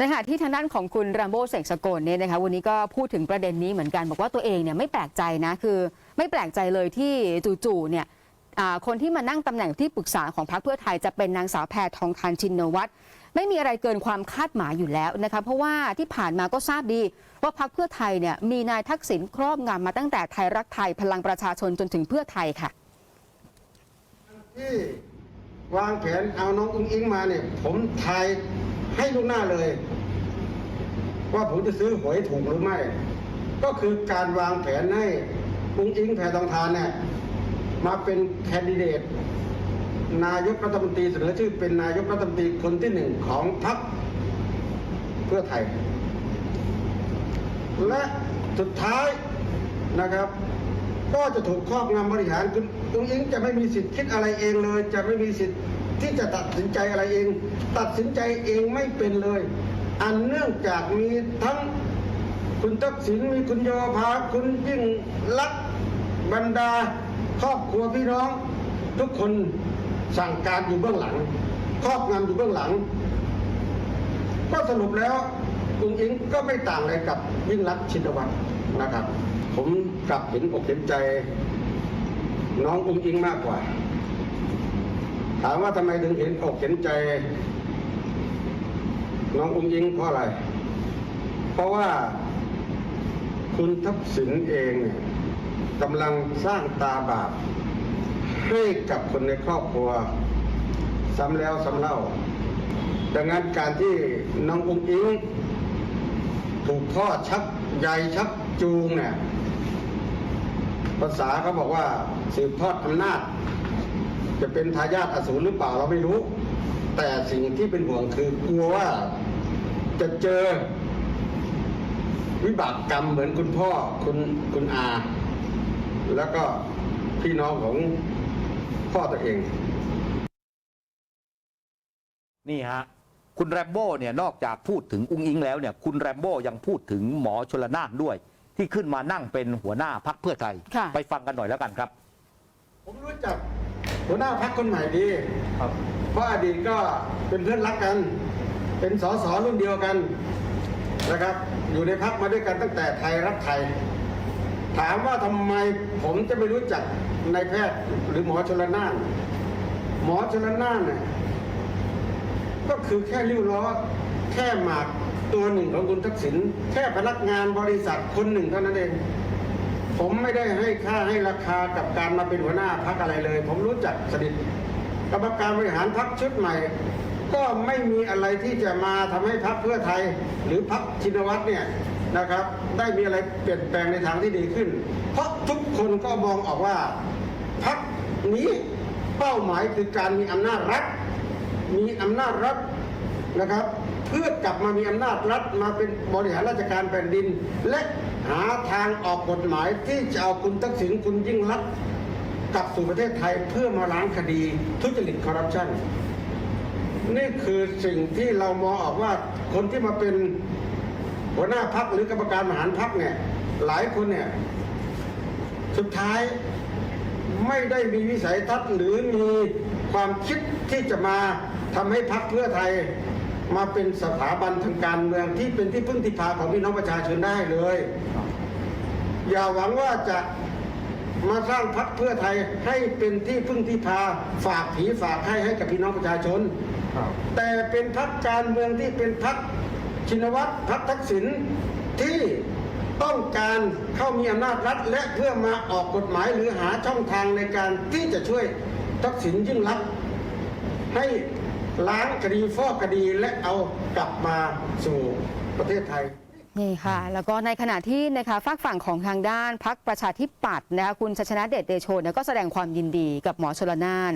ในขณะที่ทางด้านของคุณรัมโบ้เสกสกลเนี่ยนะคะวันนี้ก็พูดถึงประเด็นนี้เหมือนกัน บอกว่าตัวเองเนี่ยไม่แปลกใจนะคือไม่แปลกใจเลยที่จู่ๆเนี่ยคนที่มานั่งตำแหน่งที่ปรึกษาของพรรคเพื่อไทยจะเป็นนางสาวแพทองทานชินวัตรไม่มีอะไรเกินความคาดหมายอยู่แล้วนะคะเพราะว่าที่ผ่านมาก็ทราบดี ว่าพรรคเพื่อไทยเนี่ยมีนายทักษิณครอบงำมาตั้งแต่ไทยรักไทยพลังประชาชนจนถึงเพื่อไทยค่ะ ที่วางแผนเอาน้องอุ้งอิงมาเนี่ยผมไทย ให้ลูกหน้าเลย ว่าผมจะซื้อหวยถูกหรือไม่ ก็คือการวางแผนให้อุ้งอิงแพทองทานเนี่ยมาเป็นแคนดิเดต นายกรัฐมนตรีเสนอชื่อเป็นนายกรัฐมนตรีคนที่หนึ่งของพรรคเพื่อไทย และสุดท้ายนะครับ ก็จะถูกครอบงำบริหารคุณอุ้งอิงจะไม่มีสิทธิ์คิดอะไรเองเลย จะไม่มีสิทธิ์ ที่จะตัดสินใจอะไรเอง ตัดสินใจเองไม่เป็นเลย อันเนื่องจากมีทั้งคุณทักษิณมีคุณโยภาคุณยิ่งลักษณ์บรรดา ครอบครัวพี่น้อง ทุกคนสั่งการอยู่เบื้องหลัง ครอบงำอยู่เบื้องหลัง ก็สรุปแล้วอุ้งอิงก็ไม่ต่างอะไรกับยิ่งรักษณ์ชินวัตรนะครับ ผมกลับเห็นอกเห็นใจ น้องอุ้งอิงมากกว่า ถามว่าทำไมถึงเห็นอกเห็นใจน้องอุ้งอิงเพราะอะไร เพราะว่าคุณทักษิณเองกำลังสร้างตาบาปให้กับคนในครอบครัวซ้ำแล้วซ้ำเล่า ดังนั้นการที่น้องอุ้งอิงถูกพ่อชักใยชักจูงเนี่ยภาษาเขาบอกว่าสืบทอดอำนาจ จะเป็นทายาทอสูรหรือเปล่าเราไม่รู้ แต่สิ่งที่เป็นห่วงคือกลัวว่าจะเจอ วิบากกรรมเหมือนคุณพ่อคุณคุณอา แล้วก็พี่น้องของพ่อตัวเอง นี่ฮะคุณแรมโบ้เนี่ยนอกจากพูดถึงอุ้งอิงแล้วเนี่ยคุณแรมโบ้ยังพูดถึงหมอชลนานด้วย ที่ขึ้นมานั่งเป็นหัวหน้าพักเพื่อไทยค่ะไปฟังกันหน่อยแล้วกันครับ ผมรู้จัก หัวหน้าพักคนใหม่ดีเพราะอดีตก็เป็นเพื่อนรักกัน เป็นสสรุ่นเดียวกันนะครับ อยู่ในพักมาด้วยกันตั้งแต่ไทยรักไทย ถามว่าทำไมผมจะไม่รู้จักนายแพทย์หรือหมอชลนานหมอชลนานเนี่ยก็คือแค่ริ้วล้อแค่หมากตัวหนึ่งของคุณทักษิณแค่พนักงานบริษัทคนหนึ่งเท่านั้นเอง ผมไม่ได้ให้ค่าให้ราคากับการมาเป็นหัวหน้าพักอะไรเลย ผมรู้จักสนิทกรรมการบริหารพักชุดใหม่ ก็ไม่มีอะไรที่จะมาทำให้พักเพื่อไทย หรือพักชินวัตรเนี่ยนะครับ ได้มีอะไรเปลี่ยนแปลงในทางที่ดีขึ้น เพราะทุกคนก็มองออกว่าพักนี้เป้าหมายคือการมีอำนาจรัฐ มีอำนาจรัฐนะครับ เพื่อกลับมามีอำนาจรัฐมาเป็นบริหารราชการแผ่นดิน และ หาทางออกกฎหมายที่จะเอาคุณทักษิณคุณยิ่งรักกลับสู่ประเทศไทยเพื่อมาล้างคดีทุจริตคอร์รัปชันนี่คือสิ่งที่เรามองออกว่าคนที่มาเป็นหัวหน้าพักหรือกรรมการบริหารพักเนี่ย หลายคนเนี่ย สุดท้ายไม่ได้มีวิสัยทัศน์หรือมีความคิดที่จะมาทำให้พักเพื่อไทย มาเป็นสถาบันทางการเมืองที่เป็นที่พึ่งที่พาของพี่น้องประชาชนได้เลย อย่าหวังว่าจะมาสร้างพักเพื่อไทยให้เป็นที่พึ่งที่พาฝากผีฝากให้ให้กับพี่น้องประชาชน แต่เป็นพักการเมืองที่เป็นพักชินวัตรพักทักษิณที่ต้องการเข้ามีอำนาจรัฐ และเพื่อมาออกกฎหมายหรือหาช่องทางในการที่จะช่วยทักษิณยิ่งรักษณ์ให้ ล้างคดีฟอกคดีและเอากลับมาสู่ประเทศไทยนี่ค่ะ แล้วก็ในขณะที่นะคะฝากฝั่งของทางด้านพักประชาธิปัตย์นะคะคุณชัชนะเดชเดโชนก็แสดงความยินดีกับหมอชลนาน